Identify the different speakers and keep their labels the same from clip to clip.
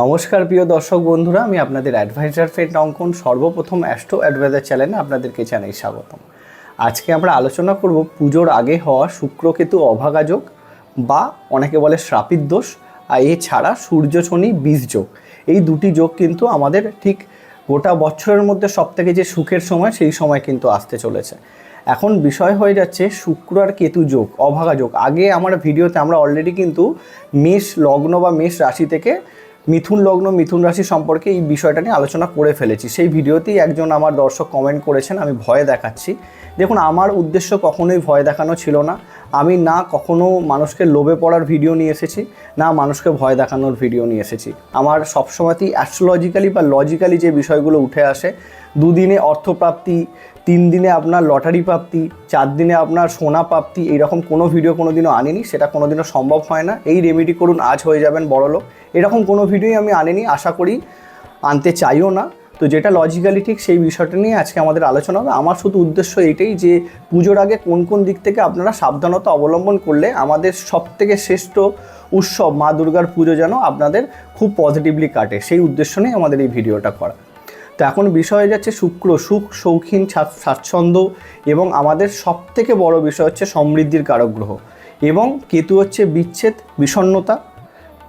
Speaker 1: নমস্কার প্রিয় দর্শক বন্ধুরা, আমি আপনাদের অ্যাডভাইজার ফ্রেন্ড অঙ্কন, সর্বপ্রথম অ্যাস্ট্রো অ্যাডভাইজার চ্যানেলে আপনাদেরকে জানাই স্বাগতম। আজকে আমরা আলোচনা করব পুজোর আগে হওয়া শুক্রকেতু অভাগাযোগ বা অনেকে বলে শ্রাপিত দোষ, আর এছাড়া সূর্য, শনি, বীজ যোগ। এই দুটি যোগ কিন্তু আমাদের ঠিক গোটা বছরের মধ্যে সবথেকে যে সুখের সময়, সেই সময় কিন্তু আসতে চলেছে। এখন বিষয় হয়ে যাচ্ছে শুক্র আর কেতু যোগ, অভাগা যোগ। আগে আমার ভিডিওতে আমরা অলরেডি কিন্তু মেষ, লগ্ন বা মেষ রাশি থেকে মিথুন লগ্ন, মিথুন রাশি সম্পর্কে এই বিষয়টা নিয়ে আলোচনা করে ফেলেছি। সেই ভিডিওতেই একজন আমার দর্শক কমেন্ট করেছেন, আমি ভয় দেখাচ্ছি। দেখুন, আমার উদ্দেশ্য কখনোই ভয় দেখানো ছিল না। আমি না কখনো মানুষকে লোভে পড়ার ভিডিও নিয়ে এসেছি, না মানুষকে ভয় দেখানোর ভিডিও নিয়ে এসেছি। আমার সবসময়তেই অ্যাস্ট্রোলজিক্যালি বা লজিক্যালি যে বিষয়গুলো উঠে আসে, দুদিনে অর্থপ্রাপ্তি তিন দিনে আপনার লটারি প্রাপ্তি চার দিনে আপনার সোনা প্রাপ্তি, এইরকম কোনো ভিডিও কোনো দিনও আনিনি, সেটা কোনো দিনও সম্ভব হয় না। এই রেমেডি করুন, আজ হয়ে যাবেন বড়লোক। এরকম কোনো ভিডিওই আমি আনিনি, আশা করি আনতে চাইও না। তো যেটা লজিক্যালি ঠিক সেই বিষয়টা নিয়ে আজকে আমাদের আলোচনা হবে। আমার শুধু উদ্দেশ্য এইটাই যে পুজোর আগে কোন কোন দিক থেকে আপনারা সাবধানতা অবলম্বন করলে আমাদের সব থেকে শ্রেষ্ঠ উৎসব মা দুর্গার পুজো যেন আপনাদের খুব পজিটিভলি কাটে। সেই উদ্দেশ্য নিয়ে আমাদের এই ভিডিওটা করা। তো এখন বিষয় যাচ্ছে শুক্র সুখ, শৌখিন স্বাচ্ছন্দ্য এবং আমাদের সব থেকে বড় বিষয় হচ্ছে সমৃদ্ধির কারক গ্রহ এবং কেতু হচ্ছে বিচ্ছেদ, বিষণ্ণতা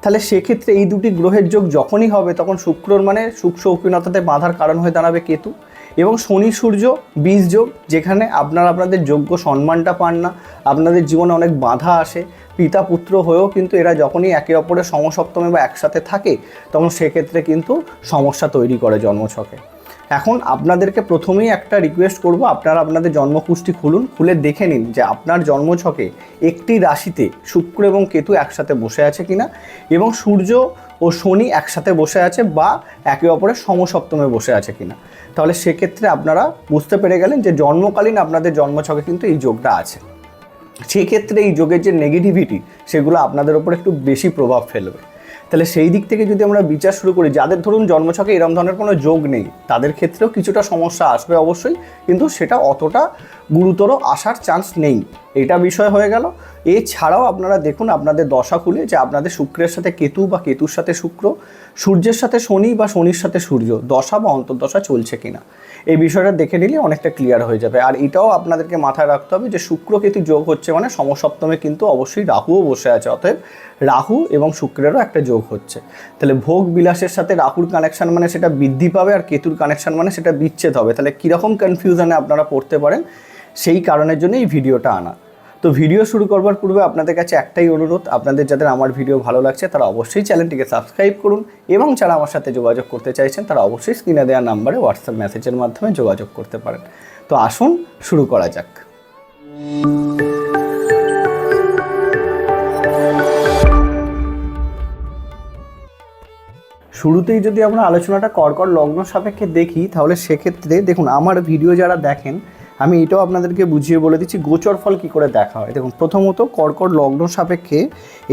Speaker 1: তাহলে সেক্ষেত্রে এই দুটি গ্রহের যোগ যখনই হবে, তখন শুক্রর মানে সুখ শৌখিনতাতে বাঁধার কারণ হয়ে দাঁড়াবে কেতু এবং শনি, সূর্য, বীজ যোগ, যেখানে আপনারা আপনাদের যোগ্য সম্মানটা পান না, আপনাদের জীবনে অনেক বাধা আসে, পিতা পুত্র হয়েও কিন্তু এরা যখনই একে অপরের সমসপ্তমে বা একসাথে থাকে, তখন সেক্ষেত্রে কিন্তু সমস্যা তৈরি করে জন্মছকে। এখন আপনাদেরকে প্রথমেই একটা রিকোয়েস্ট করব, আপনারা আপনাদের জন্মকুষ্টি খুলুন, খুলে দেখে নিন যে আপনার জন্মছকে একটি রাশিতে শুক্র এবং কেতু একসাথে বসে আছে কিনা এবং সূর্য ও শনি একসাথে বসে আছে বা একে অপরের সমসপ্তমে বসে আছে কিনা। তাহলে সেক্ষেত্রে আপনারা বুঝতে পেরে গেলেন যে জন্মকালীন আপনাদের জন্মছকে কিন্তু এই যোগটা আছে। সেক্ষেত্রে এই যোগের যে নেগেটিভিটি সেগুলো আপনাদের ওপর একটু বেশি প্রভাব ফেলবে। তাহলে সেই দিক থেকে যদি আমরা বিচার শুরু করি, যাদের ধরুন জন্মছকে এরম ধরনের কোনো যোগ নেই, তাদের ক্ষেত্রেও কিছুটা সমস্যা আসবে অবশ্যই, কিন্তু সেটা অতটা গুরুতর আসার চান্স নেই। এটা বিষয় হয়ে গেল। এছাড়াও আপনারা দেখুন, আপনাদের দশা খুলে যে আপনাদের শুক্রের সাথে কেতু বা কেতুর সাথে শুক্র, সূর্যের সাথে শনি বা শনির সাথে সূর্য, দশা বা অন্তর্দশা চলছে কিনা? এই বিষয়টা দেখে নিলে অনেকটা ক্লিয়ার হয়ে যাবে। আর এটাও আপনাদেরকে মাথায় রাখতে হবে যে শুক্র কেতু যোগ হচ্ছে মানে সমসপ্তমে কিন্তু অবশ্যই রাহুও বসে আছে, অতএব রাহু এবং শুক্রেরও একটা যোগ হচ্ছে। তাহলে ভোগ বিলাসের সাথে রাহুর কানেকশন মানে সেটা বৃদ্ধি পাবে আর কেতুর কানেকশন মানে সেটা বিচ্ছেদ হবে। তাহলে কীরকম কনফিউশনে আপনারা পড়তে পারেন সেই কারণের জন্য এই ভিডিওটা আনা। তো ভিডিও শুরু করবার পূর্বে আপনাদের কাছে একটাই অনুরোধ, আপনাদের যাদের আমার ভিডিও ভালো লাগছে, তারা অবশ্যই চ্যানেলটিকে সাবস্ক্রাইব করুন এবং যারা আমার সাথে যোগাযোগ করতে চাইছেন, তারা অবশ্যই স্ক্রিনে দেওয়া নাম্বারে হোয়াটসঅ্যাপ মেসেজের মাধ্যমে যোগাযোগ করতে পারেন। তো আসুন, শুরু করা যাক। শুরুতেই যদি আমরা আলোচনাটা কর্কট লগ্ন সাপেক্ষে দেখি, তাহলে সেক্ষেত্রে দেখুন, আমার ভিডিও যারা দেখেন আমি এটাও আপনাদেরকে বুঝিয়ে বলে দিচ্ছি, গোচর ফল কী করে দেখা হয়? দেখুন, প্রথমত কর্কট লগ্ন সাপেক্ষে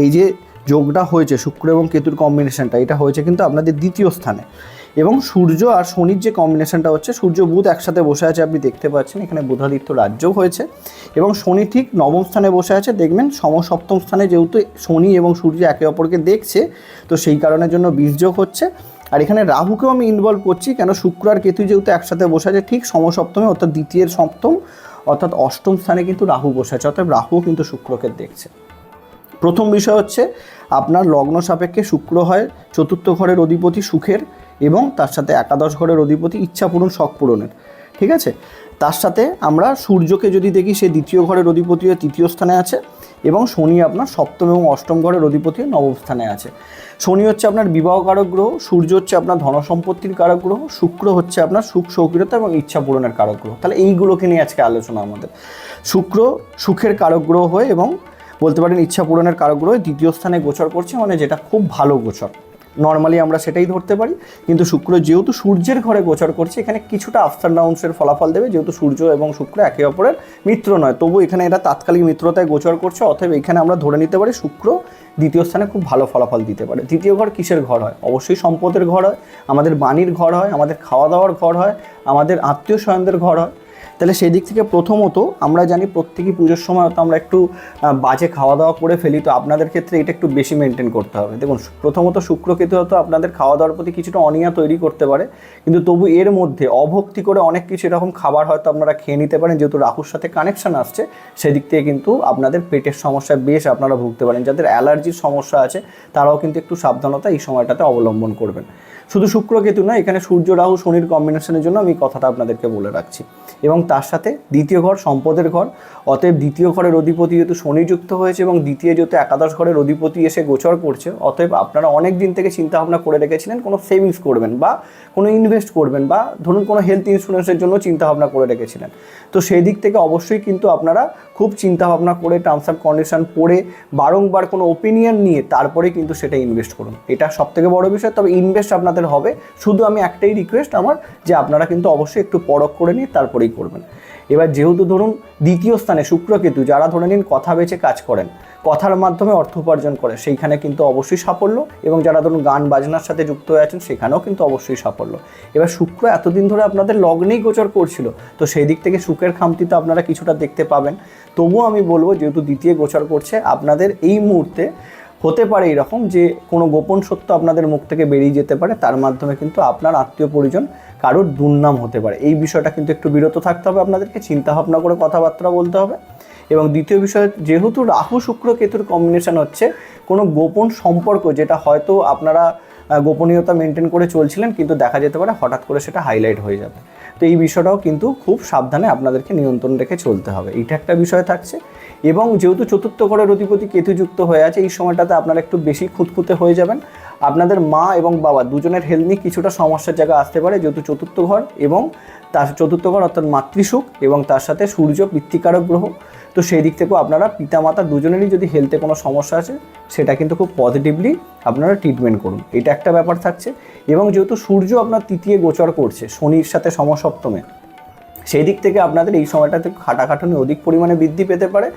Speaker 1: এই যে যোগটা হয়েছে, শুক্র এবং কেতুর কম্বিনেশনটা এটা হয়েছে কিন্তু আপনাদের দ্বিতীয় স্থানে। এবং সূর্য আর শনির যে কম্বিনেশনটা হচ্ছে, সূর্য বুধ একসাথে বসে আছে, আপনি দেখতে পাচ্ছেন, এখানে বুধাদিত্য রাজ্য হয়েছে। এবং শনি ঠিক নবম স্থানে বসে আছে, দেখবেন সমসপ্তম স্থানে যেহেতু শনি এবং সূর্য একে অপরকে দেখছে, তো সেই কারণের জন্য বীজযোগ হচ্ছে। আর এখানে রাহুকেও আমি ইনভলভ করছি, কেন শুক্র আর কেতু যেহেতু একসাথে বসে আছে, ঠিক সমসপ্তমে, অর্থাৎ দ্বিতীয় সপ্তম, অর্থাৎ অষ্টম স্থানে কিন্তু রাহু বসে আছে, অর্থাৎ রাহু কিন্তু শুক্রকে দেখছে। প্রথম বিষয় হচ্ছে, আপনার লগ্ন সাপেক্ষে শুক্র হয় চতুর্থ ঘরের অধিপতি সুখের এবং তার সাথে একাদশ ঘরের অধিপতি ইচ্ছা পূরণ শখ পূরণের ঠিক আছে? তার সাথে আমরা সূর্যকে যদি দেখি, সে দ্বিতীয় ঘরের অধিপতি তৃতীয় স্থানে আছে। এবং শনি আপনার সপ্তম এবং অষ্টম ঘরের অধিপতি নবম স্থানে আছে। শনি হচ্ছে আপনার বিবাহ কারক গ্রহ, সূর্য হচ্ছে আপনার ধনসম্পত্তির কারক গ্রহ, শুক্র হচ্ছে আপনার সুখ সৌকিরতা এবং ইচ্ছা পূরণের কারক গ্রহ। তাহলে এইগুলোকে নিয়ে আজকে আলোচনা আমাদের। শুক্র সুখের কারক গ্রহ হয়ে এবং বলতে পারেন ইচ্ছা পূরণের কারক গ্রহ দ্বিতীয় স্থানে গোচর করছে মানে যেটা খুব ভালো গোচর। নর্মালি আমরা সেটাই ধরতে পারি। কিন্তু শুক্র যেহেতু সূর্যের ঘরে গোচর করছে, এখানে কিছুটা আফটার ডাউন্সের ফলাফল দেবে, যেহেতু সূর্য এবং শুক্র একে অপরের মিত্র নয়। তবু এখানে এটা তাৎকালিক মিত্রতায় গোচর করছে, অতএব এখানে আমরা ধরে নিতে পারি শুক্র দ্বিতীয় স্থানে খুব ভালো ফলাফল দিতে পারে। দ্বিতীয় ঘর কিসের ঘর হয়? অবশ্যই সম্পদের ঘর হয়, আমাদের বাণীর ঘর হয়, আমাদের খাওয়া দাওয়ার ঘর হয়, আমাদের আত্মীয় স্বজনদের ঘর হয়। তাহলে সেই দিক থেকে প্রথমত আমরা জানি প্রত্যেকই পুজোর সময় হয়তো আমরা একটু বাজে খাওয়া দাওয়া করে ফেলি। তো আপনাদের ক্ষেত্রে এটা একটু বেশি মেনটেন করতে হবে। দেখুন প্রথমত শুক্র কেতু হয়তো আপনাদের খাওয়া দাওয়ার প্রতি কিছুটা অনিয়া তৈরি করতে পারে। কিন্তু তবু এর মধ্যে অভক্তি করে অনেক কিছু এরকম খাবার হয়তো আপনারা খেয়ে নিতে পারেন। যেহেতু রাহুর সাথে কানেকশন আসছে সেদিক থেকে কিন্তু আপনাদের পেটের সমস্যা বেশ আপনারা ভুগতে পারেন। যাদের অ্যালার্জির সমস্যা আছে, তারাও কিন্তু একটু সাবধানতা এই সময়টাতে অবলম্বন করবেন। শুধু শুক্র কেতু নয়, এখানে সূর্য রাহু শনির কম্বিনেশনের জন্য আমি কথাটা আপনাদেরকে বলে রাখছি। এবং তার সাথে দ্বিতীয় ঘর, সম্পদের ঘর, অতএব দ্বিতীয় ঘরের অধিপতি যেহেতু শনি যুক্ত হয়েছে এবং দ্বিতীয় যেহেতু একাদশ ঘরের অধিপতি এসে গোচর করছে, অতএব আপনারা অনেক দিন থেকে চিন্তা ভাবনা করে রেখেছিলেন, কোনো সেভিংস করবেন বা কোনো ইনভেস্ট করবেন বা ধরুন কোনো হেলথ ইন্স্যুরেন্সের জন্য চিন্তা ভাবনা করে রেখেছিলেন। তো সেই দিক থেকে অবশ্যই কিন্তু আপনারা খুব চিন্তা ভাবনা করে টার্মস অ্যান্ড কন্ডিশন পড়ে বারংবার কোনো ওপিনিয়ন নিয়ে তারপরে কিন্তু সেটা ইনভেস্ট করুন। এটা সব থেকে বড় বিষয়, তবে ইনভেস্ট আপনাদের হবে। শুধু আমি একটাই রিকোয়েস্ট আমার যে আপনারা কিন্তু অবশ্যই একটু পরখ করে নিয়ে তারপরেই করবেন। এবার যেহেতু ধরুন দ্বিতীয় স্থানে শুক্রকেতু, যারা ধরে নিন কথা বেচে কাজ করেন, কথার মাধ্যমে অর্থ উপার্জন করে সেইখানে কিন্তু অবশ্যই সাফল্য এবং যারা ধরুন গান বাজনার সাথে যুক্ত হয়ে আছেন, সেখানেও কিন্তু অবশ্যই সাফল্য। এবার শুক্র এতদিন ধরে আপনাদের লগ্নেই গোচর করছিল, তো সেই দিক থেকে সুখের খামতি তো আপনারা কিছুটা দেখতে পাবেন। তবুও আমি বলব, যেহেতু দ্বিতীয় গোচর করছে, আপনাদের এই মুহূর্তে হতে পারে এরকম যে কোনো গোপন সত্য আপনাদের মুখ থেকে বেরিয়ে যেতে পারে, তার মাধ্যমে কিন্তু আপনার আত্মীয় পরিজন কারোর দুর্নাম হতে পারে। এই বিষয়টা কিন্তু একটু বিরত থাকতে হবে আপনাদেরকে চিন্তা ভাবনা করে কথাবার্তা বলতে হবে। এবং দ্বিতীয় বিষয়, যেহেতু রাহু শুক্র কেতুর কম্বিনেশন হচ্ছে কোনো গোপন সম্পর্ক যেটা হয়তো আপনারা গোপনীয়তা মেনটেন করে চলছিলেন, কিন্তু দেখা যেতে পারে হঠাৎ করে সেটা হাইলাইট হয়ে যাবে। তো এই বিষয়টাও কিন্তু খুব সাবধানে আপনাদেরকে নিয়ন্ত্রণ রেখে চলতে হবে। এটা একটা বিষয় থাকছে। এবং যেহেতু চতুর্থ ঘরের অধিপতি কেতুযুক্ত হয়ে আছে, এই সময়টাতে আপনারা একটু বেশি খুঁতখুঁতে হয়ে যাবেন। আপনাদের মা এবং বাবা দুজনের হেলথ নিয়ে কিছুটা সমস্যার জায়গা আসতে পারে, যেহেতু চতুর্থ ঘর এবং তার চতুর্থ ঘর অর্থাৎ মাতৃসুখ এবং তার সাথে সূর্য বৃত্তিকারক গ্রহ। তো সেই দিক থেকেও আপনারা পিতা মাতা দুজনেরই যদি হেলথে কোনো সমস্যা আছে সেটা কিন্তু খুব পজিটিভলি আপনারা ট্রিটমেন্ট করুন। এটা একটা ব্যাপার থাকছে। এবং যেহেতু সূর্য আপনার তৃতীয় গোচর করছে, শনির সাথে সমসপ্তমে, সেই দিক থেকে আপনাদের এই সময়টাতে খাটাখাটুনি অধিক পরিমাণে বৃদ্ধি পেতে পারে।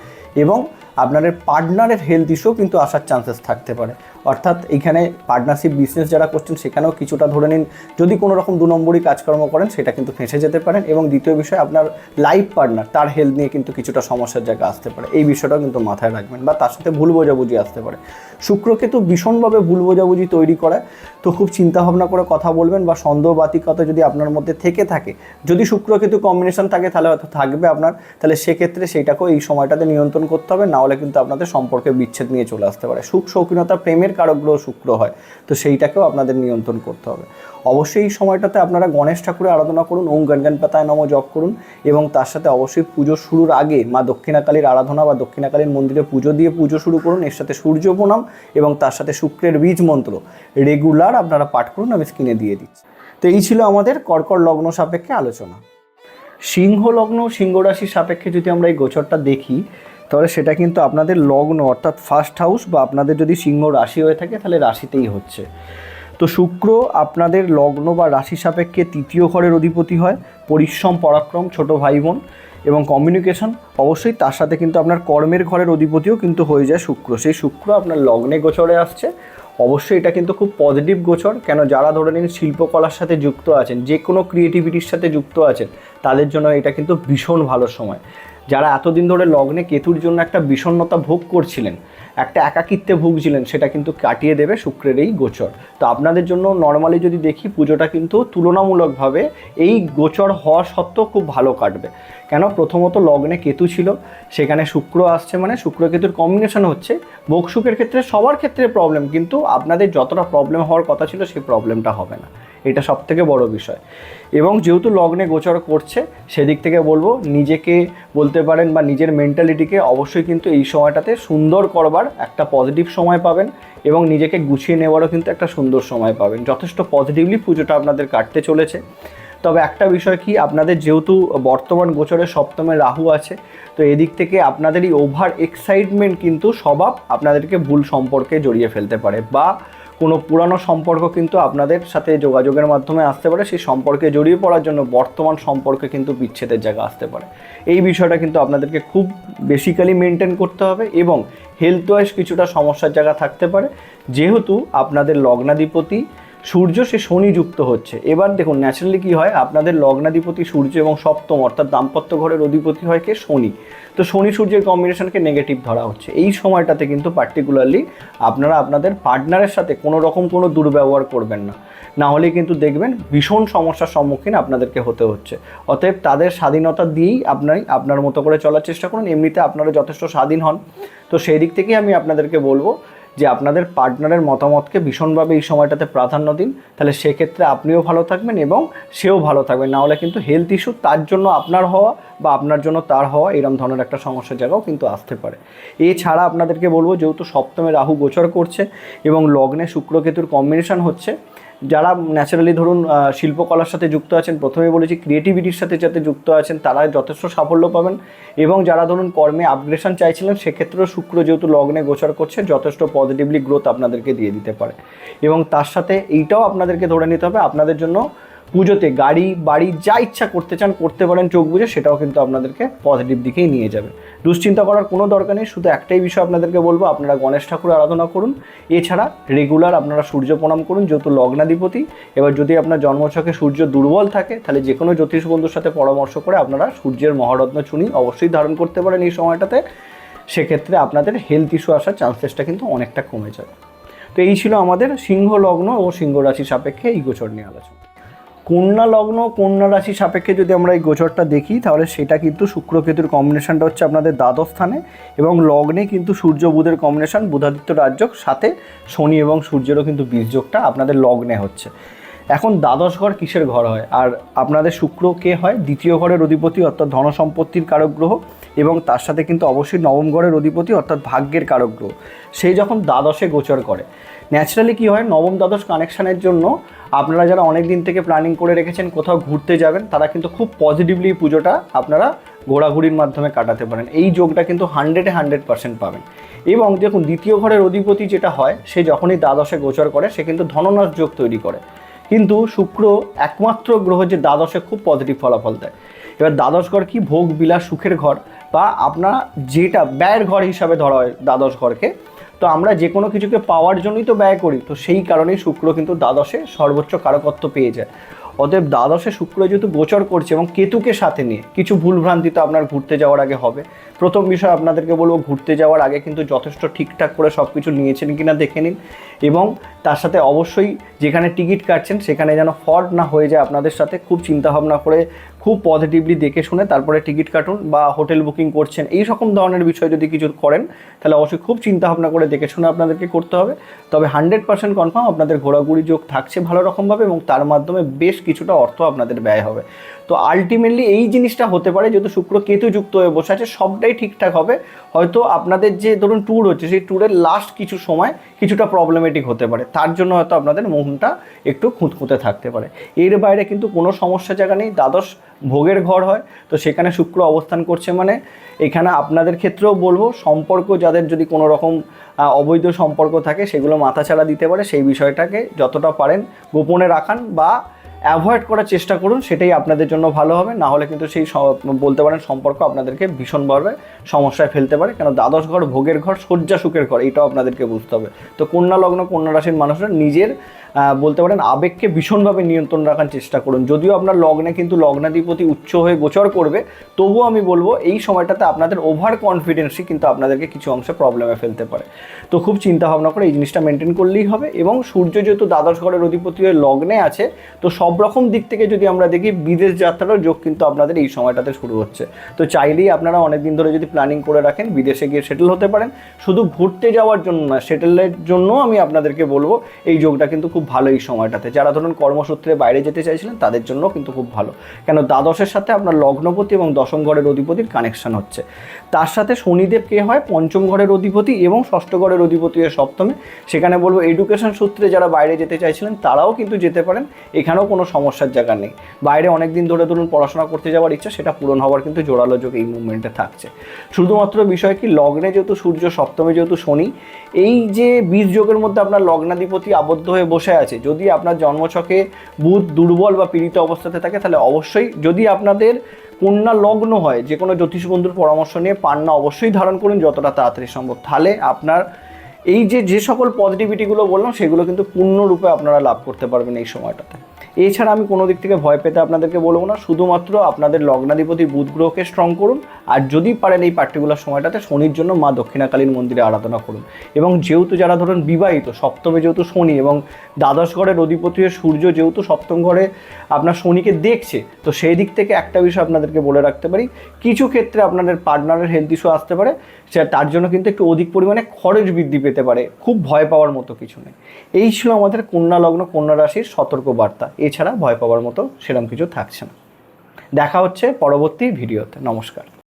Speaker 1: এবং আপনাদের পার্টনারের হেলথ ইস্যু কিন্তু আসার চান্সেস থাকতে পারে। অর্থাৎ এইখানে পার্টনারশিপ বিজনেস যারা করছেন, সেখানেও কিছুটা ধরে নিন, যদি কোনো রকম দু নম্বরই কাজকর্ম করেন, সেটা কিন্তু ফেঁসে যেতে পারেন এবং দ্বিতীয় বিষয়, আপনার লাইফ পার্টনার তার হেলথ নিয়ে কিন্তু কিছুটা সমস্যার জায়গা আসতে পারে। এই বিষয়টাও কিন্তু মাথায় রাখবেন বা তার সাথে ভুল বোঝাবুঝি আসতে পারে। শুক্রকে তো ভীষণভাবে ভুল বোঝাবুঝি তৈরি করে, তো খুব চিন্তা ভাবনা করে কথা বলবেন বা সন্দেহবাতিকতা যদি আপনার মধ্যে থেকে থাকে, যদি শুক্রকেতু কম্বিনেশন থাকে, তাহলে হয়তো থাকবে আপনার, তাহলে সেক্ষেত্রে সেইটাকেও এই সময়টাতে নিয়ন্ত্রণ করতে হবে, না হলে কিন্তু আপনাদের সম্পর্কে বিচ্ছেদ নিয়ে চলে আসতে পারে। সুখ, শৌখিনতা, প্রেমের কারক গ্রহ শুক্র হয়, তো সেইটাকেও আপনাদের নিয়ন্ত্রণ করতে হবে। অবশ্যই এই সময়টাতে আপনারা গণেশ ঠাকুরের আরাধনা করুন, ওম গণগণ পাতায় নম জপ করুন এবং তার সাথে অবশ্যই পুজো শুরুর আগে মা দক্ষিণাকালীর আরাধনা বা দক্ষিণাকালীর মন্দিরে পুজো দিয়ে পুজো শুরু করুন। এর সাথে সূর্য প্রণাম এবং তার সাথে শুক্রের বীজ মন্ত্র রেগুলার আপনারা পাঠ করুন, আমি স্ক্রিনে দিয়ে দিচ্ছি। তো এই ছিল আমাদের কর্কট লগ্ন সাপেক্ষে আলোচনা। সিংহ লগ্ন, সিংহ রাশির সাপেক্ষে যদি আমরা এই গোচরটা দেখি তাহলে সেটা কিন্তু আপনাদের লগ্ন, অর্থাৎ ফার্স্ট হাউস বা আপনাদের যদি সিংহ রাশি হয়ে থাকে, তাহলে রাশিতেই হচ্ছে। তো শুক্র আপনাদের লগ্ন বা রাশি সাপেক্ষে তৃতীয় ঘরের অধিপতি হয়, পরিশ্রম, পরাক্রম, ছোট ভাই বোন এবং কমিউনিকেশন অবশ্যই তার সাথে কিন্তু আপনার কর্মের ঘরের অধিপতিও কিন্তু হয়ে যায় শুক্র। সেই শুক্র আপনার লগ্নে গোচরে আসছে। অবশ্যই এটা কিন্তু খুব পজিটিভ গোচর, কেন যারা ধরে নিন শিল্পকলার সাথে যুক্ত আছেন যে কোনো ক্রিয়েটিভিটির সাথে যুক্ত আছেন, তাদের জন্য এটা কিন্তু ভীষণ ভালো সময়। যারা এতদিন ধরে লগ্নে কেতুর জন্য একটা বিষণ্ণতা ভোগ করছিলেন, একটা একাকিত্বে ভুগছিলেন, সেটা কিন্তু কাটিয়ে দেবে শুক্রের এই গোচর। তো আপনাদের জন্য নর্মালি যদি দেখি, পুজোটা কিন্তু তুলনামূলকভাবে এই গোচর হওয়া সত্ত্বেও খুব ভালো কাটবে। কেন? প্রথমত লগ্নে কেতু ছিল, সেখানে শুক্র আসছে মানে শুক্র কেতুর কম্বিনেশন হচ্ছে। ভোগ সুখের ক্ষেত্রে সবার ক্ষেত্রে প্রবলেম কিন্তু আপনাদের যতটা প্রবলেম হওয়ার কথা ছিল, সেই প্রবলেমটা হবে না। এটা সব থেকে বড় বিষয়। এবং যেহেতু লগ্নে গোচর করছে, সেদিক থেকে বলব নিজেকে বলতে পারেন বা নিজের মেন্টালিটিকে অবশ্যই কিন্তু এই সময়টাতে সুন্দর করবার একটা পজিটিভ সময় পাবেন এবং নিজেকে গুছিয়ে নেওয়ারও কিন্তু একটা সুন্দর সময় পাবেন। যথেষ্ট পজিটিভলি পুজোটা আপনাদের কাটতে চলেছে। তবে একটা বিষয় কি, আপনাদের যেহেতু বর্তমান গোচরে সপ্তমে রাহু আছে, তো এদিক থেকে আপনাদের এই ওভার এক্সাইটমেন্ট কিন্তু স্বভাব আপনাদেরকে ভুল সম্পর্কে জড়িয়ে ফেলতে পারে বা কোনো পুরানো সম্পর্ক কিন্তু আপনাদের সাথে যোগাযোগের মাধ্যমে আসতে পারে, সেই সম্পর্কে জড়িয়ে পড়ার জন্য বর্তমান সম্পর্কে কিন্তু বিচ্ছেদের জায়গা আসতে পারে। এই বিষয়টা কিন্তু আপনাদেরকে খুব বেসিক্যালি মেনটেন করতে হবে এবং হেলথ ওয়াইজ কিছুটা সমস্যার জায়গা থাকতে পারে। যেহেতু আপনাদের লগ্নাধিপতি সূর্য, সে শনি যুক্ত হচ্ছে। এবার দেখুন ন্যাচারালি কী হয়? আপনাদের লগ্নাধিপতি সূর্য এবং সপ্তম অর্থাৎ দাম্পত্য ঘরের অধিপতি হয় কে? শনি। তো শনি সূর্যের কম্বিনেশনকে নেগেটিভ ধরা হচ্ছে। এই সময়টাতে কিন্তু পার্টিকুলারলি আপনারা আপনাদের পার্টনারের সাথে কোনো রকম কোনো দুর্ব্যবহার করবেন না। না হলে কিন্তু দেখবেন ভীষণ সমস্যার সম্মুখীন আপনাদেরকে হতে হচ্ছে। অতএব তাদের স্বাধীনতা দিয়েই আপনার আপনার মতো করে চলার চেষ্টা করুন। এমনিতে আপনারা যথেষ্ট স্বাধীন হন। তো সেই দিক থেকেই আমি আপনাদেরকে বলব যে আপনাদের পার্টনারের মতামতকে ভীষণভাবে এই সময়টাতে প্রাধান্য দিন, তাহলে সেক্ষেত্রে আপনিও ভালো থাকবেন এবং সেও ভালো থাকবে নাহলে কিন্তু হেলথ ইস্যু তার জন্য আপনার হওয়া বা আপনার জন্য তার হওয়া এরকম ধরনের একটা সমস্যার জায়গাও কিন্তু আসতে পারে। এছাড়া আপনাদেরকে বলব, যেহেতু সপ্তমে রাহু গোচর করছে এবং লগ্নে শুক্রকেতুর কম্বিনেশন হচ্ছে যারা ন্যাচারালি ধরুন শিল্পকলার সাথে যুক্ত আছেন, প্রথমে বলেছি ক্রিয়েটিভিটির সাথে যাতে যুক্ত আছেন, তারা যথেষ্ট সাফল্য পাবেন। এবং যারা ধরুন, কর্মে আপগ্রেশন চাইছিলেন, সেক্ষেত্রেও শুক্র যেহেতু লগ্নে গোচর করছে, যথেষ্ট পজিটিভলি গ্রোথ আপনাদেরকে দিয়ে দিতে পারে। এবং তার সাথে এইটাও আপনাদেরকে ধরে নিতে হবে, আপনাদের জন্য পুজোতে গাড়ি, বাড়ি যা ইচ্ছা করতে চান, করতে পারেন চোখ বুঝে সেটাও কিন্তু আপনাদেরকে পজিটিভ দিকেই নিয়ে যাবে। দুশ্চিন্তা করার কোনো দরকার নেই, শুধু একটাই বিষয় আপনাদেরকে বলব, আপনারা গণেশ ঠাকুর আরাধনা করুন। এছাড়া রেগুলার আপনারা সূর্য প্রণাম করুন যেহেতু লগ্নাধিপতি। এবার যদি আপনার জন্মছকে সূর্য দুর্বল থাকে, তাহলে যে কোনো জ্যোতিষ বন্ধুর সাথে পরামর্শ করে আপনারা সূর্যের মহারত্ন চুনি অবশ্যই ধারণ করতে পারেন এই সময়টাতে। সেক্ষেত্রে আপনাদের হেলথ ইস্যু আসার চান্সেসটা কিন্তু অনেকটা কমে যাবে। তো এই ছিল আমাদের সিংহ লগ্ন ও সিংহ রাশি সাপেক্ষে এই গোচর নিয়ে আলোচনা। কন্যা লগ্ন, কন্যা রাশি সাপেক্ষে যদি আমরা এই গোচরটা দেখি, তাহলে সেটা কিন্তু শুক্র কেতুর কম্বিনেশনটা হচ্ছে আপনাদের দ্বাদশ স্থানে এবং লগ্নে কিন্তু সূর্য বুধের কম্বিনেশন বুধাদিত্য রাজযোগ, সাথে শনি এবং সূর্যেরও কিন্তু বীর্যোগটা আপনাদের লগ্নে হচ্ছে। এখন দ্বাদশ ঘর কিসের ঘর হয়? আর আপনাদের শুক্র কে হয়? দ্বিতীয় ঘরের অধিপতি অর্থাৎ ধন সম্পত্তির কারক গ্রহ এবং তার সাথে কিন্তু অবশ্যই নবম ঘরের অধিপতি অর্থাৎ ভাগ্যের কারক গ্রহ। সেই যখন দ্বাদশে গোচর করে ন্যাচারালি কী হয়, নবম দ্বাদশ কানেকশানের জন্য আপনারা যারা অনেক দিন থেকে প্ল্যানিং করে রেখেছেন কোথাও ঘুরতে যাবেন, তারা কিন্তু খুব পজিটিভলি পুজোটা আপনারা ঘোরাঘুরির মাধ্যমে কাটাতে পারেন। এই যোগটা কিন্তু হান্ড্রেডে হান্ড্রেড পার্সেন্ট পাবেন। এবং দেখুন, দ্বিতীয় ঘরের অধিপতি যেটা হয়, সে যখনই দ্বাদশে গোচর করে, সে কিন্তু ধননাশ যোগ তৈরি করে। কিন্তু শুক্র একমাত্র গ্রহ যে দ্বাদশে খুব পজিটিভ ফলাফল দেয়। এবার দ্বাদশ ঘর কি? ভোগ, বিলাস, সুখের ঘর। বা আপনার যেটা ব্যয়ের ঘর হিসাবে ধরা হয় দ্বাদশ ঘরকে তো আমরা যে কোনো কিছুকে পাওয়ার জন্যই তো ব্যয় করি। তো সেই কারণেই শুক্র কিন্তু দ্বাদশে সর্বোচ্চ কারকত্ব পেয়ে যায়। অতএব দ্বাদশে শুক্র যেহেতু গোচর করছে এবং কেতুকে সাথে নিয়ে, কিছু ভুলভ্রান্তি তো আপনার ঘুরতে যাওয়ার আগে হবে। প্রথম বিষয় আপনাদেরকে বলব, ঘুরতে যাওয়ার আগে কিন্তু যথেষ্ট ঠিকঠাক করে সব কিছু নিয়েছেন কি না দেখে নিন এবং তার সাথে অবশ্যই যেখানে টিকিট কাটছেন সেখানে যেন ফল্ট না হয়ে যায় আপনাদের সাথে, খুব চিন্তাভাবনা করে খুব পজিটিভলি দেখে শুনে তারপরে টিকিট কাটুন বা হোটেল বুকিং করছেন, এই রকম ধরনের বিষয় যদি কিছু করেন, তাহলে অবশ্যই খুব চিন্তাভাবনা করে দেখে শুনে আপনাদেরকে করতে হবে। তবে হান্ড্রেড পার্সেন্ট কনফার্ম আপনাদের ঘোরাঘুরি যোগ থাকছে ভালো রকমভাবে এবং তার মাধ্যমে বেশ কিছুটা অর্থ আপনাদের ব্যয় হবে। তো আলটিমেটলি এই জিনিসটা হতে পারে যেহেতু শুক্র কেতু যুক্ত হয়ে বসে আছে, সবটাই ঠিকঠাক হবে। হয়তো আপনাদের যে ধরুন ট্যুর হচ্ছে, সেই ট্যুরের লাস্ট কিছু সময় কিছুটা প্রবলেমেটিক হতে পারে। তার জন্য হয়তো আপনাদের মনটা একটু খুঁতখুঁতে থাকতে পারে। এর বাইরে কিন্তু কোনো সমস্যা জায়গা নেই, দ্বাদশ ভোগের ঘর হয়। তো সেখানে শুক্র অবস্থান করছে মানে এখানে আপনাদের ক্ষেত্রেও বলব, সম্পর্ক যাদের যদি কোনো রকম অবৈধ সম্পর্ক থাকে, সেগুলো মাথাছাড়া দিতে পারে। সেই বিষয়টাকে যতটা পারেন গোপনে রাখান বা অ্যাভয়েড করার চেষ্টা করুন, সেটাই আপনাদের জন্য ভালো হবে। না হলে কিন্তু সেই বলতে পারেন সম্পর্ক আপনাদেরকে ভীষণভাবে সমস্যায় ফেলতে পারে। কেন দ্বাদশ ঘর, ভোগের ঘর, শয্যা সুখের ঘর, এটাও আপনাদেরকে বুঝতে হবে। তো কন্যা লগ্ন, কন্যা রাশির মানুষরা নিজের বলতে পারেন আবেগকে ভীষণভাবে নিয়ন্ত্রণ রাখার চেষ্টা করুন। যদিও আপনার লগ্নে কিন্তু লগ্নাধিপতি উচ্চ হয়ে গোচর করবে, তবুও আমি বলব এই সময়টাতে আপনাদের ওভার কনফিডেন্সই কিন্তু আপনাদেরকে কিছু অংশে প্রবলেমে ফেলতে পারে। তো খুব চিন্তা ভাবনা করে এই জিনিসটা মেনটেন করলেই হবে এবং সূর্য যেহেতু দ্বাদশ ঘরের অধিপতি হয়ে লগ্নে আছে, তো সব রকম দিক থেকে যদি আমরা দেখি, বিদেশ যাত্রারও যোগ কিন্তু আপনাদের এই সময়টাতে শুরু হচ্ছে। তো চাইলেই আপনারা অনেক দিন ধরে যদি প্ল্যানিং করে রাখেন, বিদেশে গিয়ে সেটেল হতে পারেন। শুধু ঘুরতে যাওয়ার জন্য না সেটেলের জন্য আমি আপনাদেরকে বলব, এই যোগটা কিন্তু খুব ভালো এই সময়টাতে। যারা ধরুন কর্মসূত্রে বাইরে যেতে চাইছিলেন, তাদের জন্য কিন্তু খুব ভালো। কেন দ্বাদশের সাথে আপনার লগ্নপতি এবং দশম ঘরের অধিপতির কানেকশন হচ্ছে। তার সাথে শনিদেব কে হয়? পঞ্চম ঘরের অধিপতি এবং ষষ্ঠ ঘরের অধিপতি সপ্তমে। সেখানে বলব এডুকেশন সূত্রে যারা বাইরে যেতে চাইছিলেন, তারাও কিন্তু যেতে পারেন। এখানেও কোনো সমস্যার জায়গা নেই। বাইরে অনেক দিন ধরে ধরুন পড়াশোনা করতে যাওয়ার ইচ্ছা, সেটা পূরণ হওয়ার কিন্তু জোরালো যোগ এই মুভমেন্টে থাকছে। শুধুমাত্র বিষয় কি, লগ্নে যেহেতু সূর্য, সপ্তমে যেহেতু শনি, এই যে বীজ যোগের মধ্যে আপনার লগ্নাধিপতি আবদ্ধ হয়ে বসে আছে, যদি আপনার জন্মছকে বুধ দুর্বল বা পীড়িত অবস্থাতে থাকে, তাহলে অবশ্যই যদি আপনাদের কন্যা লগ্ন হয়, যে কোনো জ্যোতিষ বন্ধুর পরামর্শ নিয়ে পান্না অবশ্যই ধারণ করুন, যতটা তাড়াতাড়ি সম্ভব। তাহলে আপনার এই যে যে সকল পজিটিভিটিগুলো বললাম, সেগুলো কিন্তু পূর্ণরূপে আপনারা লাভ করতে পারবেন এই সময়টাতে। এছাড়া আমি কোনো দিক থেকে ভয় পেতে আপনাদেরকে বলব না। শুধুমাত্র আপনাদের লগ্নাধিপতি বুধ গ্রহকে স্ট্রং করুন। আর যদি পারেন এই পার্টিকুলার সময়টাতে শনির জন্য মা দক্ষিণাকালীন মন্দিরে আরাধনা করুন। এবং যেহেতু যারা ধরুন বিবাহিত, সপ্তমে যেহেতু শনি এবং দ্বাদশ ঘরের অধিপতি সূর্য যেহেতু সপ্তম ঘরে আপনার শনিকে দেখছে, তো সেই দিক থেকে একটা বিষয় আপনাদেরকে বলে রাখতে পারি। কিছু ক্ষেত্রে আপনাদের পার্টনারের হেলথ ইস্যু আসতে পারে। তার জন্য কিন্তু একটু অধিক পরিমাণে খরচ বৃদ্ধি পেতে পারে। খুব ভয় পাওয়ার মতো কিছু নেই। এই ছিল আমাদের কন্যা লগ্ন, কন্যা রাশির সতর্ক বার্তা এছাড়া ভয় পাওয়ার মতো সেরকম কিছু থাকছে না। দেখা হচ্ছে পরবর্তী ভিডিওতে। নমস্কার।